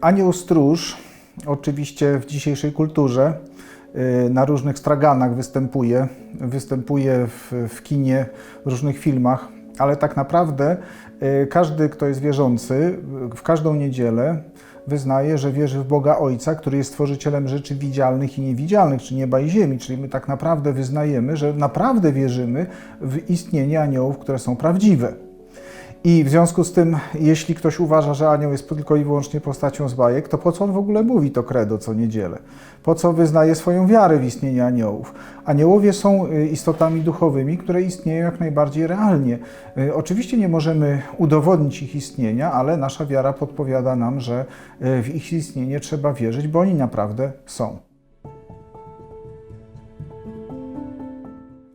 Anioł stróż, oczywiście w dzisiejszej kulturze, y, na różnych straganach występuje, występuje w, w kinie, w różnych filmach, ale tak naprawdę y, każdy, kto jest wierzący, w każdą niedzielę wyznaje, że wierzy w Boga Ojca, który jest stworzycielem rzeczy widzialnych i niewidzialnych, czy nieba i ziemi. Czyli my tak naprawdę wyznajemy, że naprawdę wierzymy w istnienie aniołów, które są prawdziwe. I w związku z tym, jeśli ktoś uważa, że anioł jest tylko i wyłącznie postacią z bajek, to po co on w ogóle mówi to credo co niedzielę? Po co wyznaje swoją wiarę w istnienie aniołów? Aniołowie są y, istotami duchowymi, które istnieją jak najbardziej realnie. Y, Oczywiście nie możemy udowodnić ich istnienia, ale nasza wiara podpowiada nam, że y, w ich istnienie trzeba wierzyć, bo oni naprawdę są.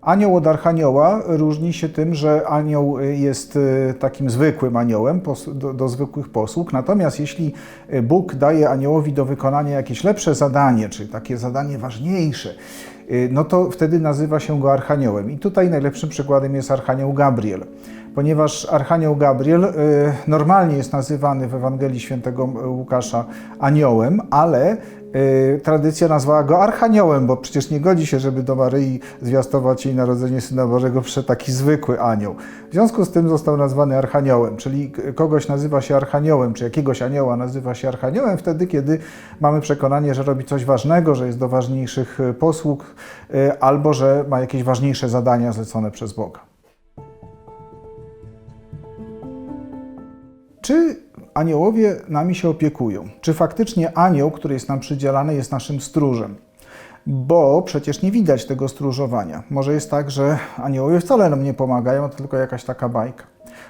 Anioł od archanioła różni się tym, że anioł jest y, takim zwykłym aniołem do, do zwykłych posług, natomiast jeśli y, Bóg daje aniołowi do wykonania jakieś lepsze zadanie, czy takie zadanie ważniejsze, no to wtedy nazywa się go archaniołem. I tutaj najlepszym przykładem jest archanioł Gabriel, ponieważ archanioł Gabriel y, normalnie jest nazywany w Ewangelii Świętego Łukasza aniołem, ale Y, tradycja nazwała go Archaniołem, bo przecież nie godzi się, żeby do Maryi zwiastować jej narodzenie Syna Bożego przez taki zwykły anioł. W związku z tym został nazwany Archaniołem, czyli kogoś nazywa się Archaniołem, czy jakiegoś anioła nazywa się Archaniołem wtedy, kiedy mamy przekonanie, że robi coś ważnego, że jest do ważniejszych y, posług, y, albo że ma jakieś ważniejsze zadania zlecone przez Boga. Czy aniołowie nami się opiekują? Czy faktycznie anioł, który jest nam przydzielany, jest naszym stróżem? Bo przecież nie widać tego stróżowania. Może jest tak, że aniołowie wcale nam nie pomagają, tylko jakaś taka bajka.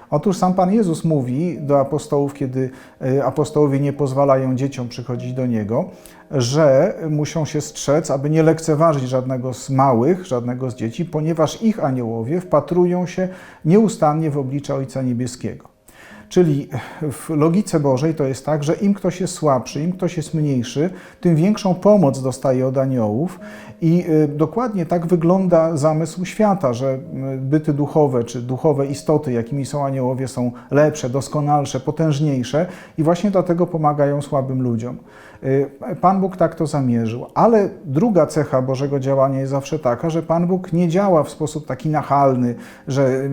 Otóż sam Pan Jezus mówi do apostołów, kiedy y, apostołowie nie pozwalają dzieciom przychodzić do Niego, że muszą się strzec, aby nie lekceważyć żadnego z małych, żadnego z dzieci, ponieważ ich aniołowie wpatrują się nieustannie w oblicze Ojca Niebieskiego. Czyli w logice Bożej to jest tak, że im ktoś jest słabszy, im ktoś jest mniejszy, tym większą pomoc dostaje od aniołów. I y, dokładnie tak wygląda zamysł świata, że y, byty duchowe czy duchowe istoty, jakimi są aniołowie, są lepsze, doskonalsze, potężniejsze i właśnie dlatego pomagają słabym ludziom. Y, Pan Bóg tak to zamierzył. Ale druga cecha Bożego działania jest zawsze taka, że Pan Bóg nie działa w sposób taki nachalny, że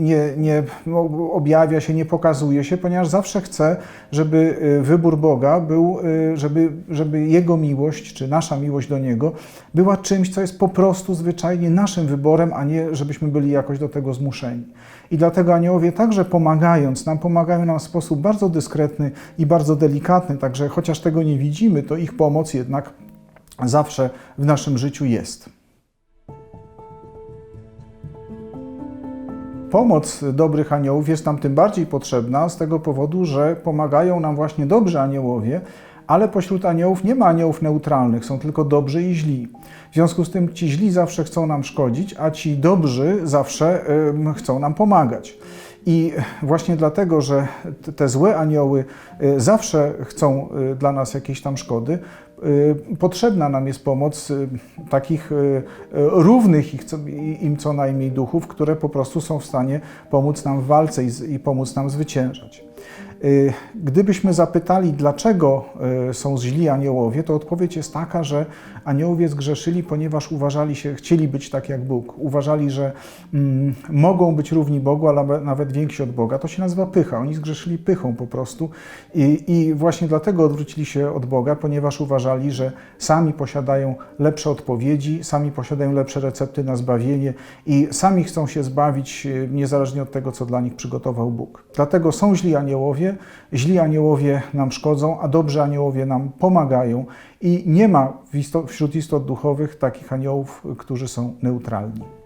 nie, nie no, objawia się, nie pokazuje się, ponieważ zawsze chce, żeby y, wybór Boga był, y, żeby, żeby Jego miłość, czy nasza miłość do Niego była czymś, co jest po prostu zwyczajnie naszym wyborem, a nie żebyśmy byli jakoś do tego zmuszeni. I dlatego aniołowie także pomagając nam, pomagają nam w sposób bardzo dyskretny i bardzo delikatny, także chociaż tego nie widzimy, to ich pomoc jednak zawsze w naszym życiu jest. Pomoc dobrych aniołów jest nam tym bardziej potrzebna z tego powodu, że pomagają nam właśnie dobrzy aniołowie, ale pośród aniołów nie ma aniołów neutralnych, są tylko dobrzy i źli. W związku z tym ci źli zawsze chcą nam szkodzić, a ci dobrzy zawsze chcą nam pomagać. I właśnie dlatego, że te- złe anioły y, zawsze chcą y, dla nas jakiejś tam szkody, potrzebna nam jest pomoc y, takich y, y, równych im co najmniej duchów, które po prostu są w stanie pomóc nam w walce i, pomóc nam zwyciężać. Y, Gdybyśmy zapytali, dlaczego y, są źli aniołowie, to odpowiedź jest taka, że aniołowie zgrzeszyli, ponieważ uważali się, chcieli być tak jak Bóg. Uważali, że mm, mogą być równi Bogu, ale nawet więksi od Boga. To się nazywa pycha. Oni zgrzeszyli pychą po prostu i, i właśnie dlatego odwrócili się od Boga, ponieważ uważali, że sami posiadają lepsze odpowiedzi, sami posiadają lepsze recepty na zbawienie i sami chcą się zbawić y, niezależnie od tego, co dla nich przygotował Bóg. Dlatego są źli aniołowie, źli aniołowie nam szkodzą, a dobrzy aniołowie nam pomagają i nie ma wśród istot duchowych takich aniołów, którzy są neutralni.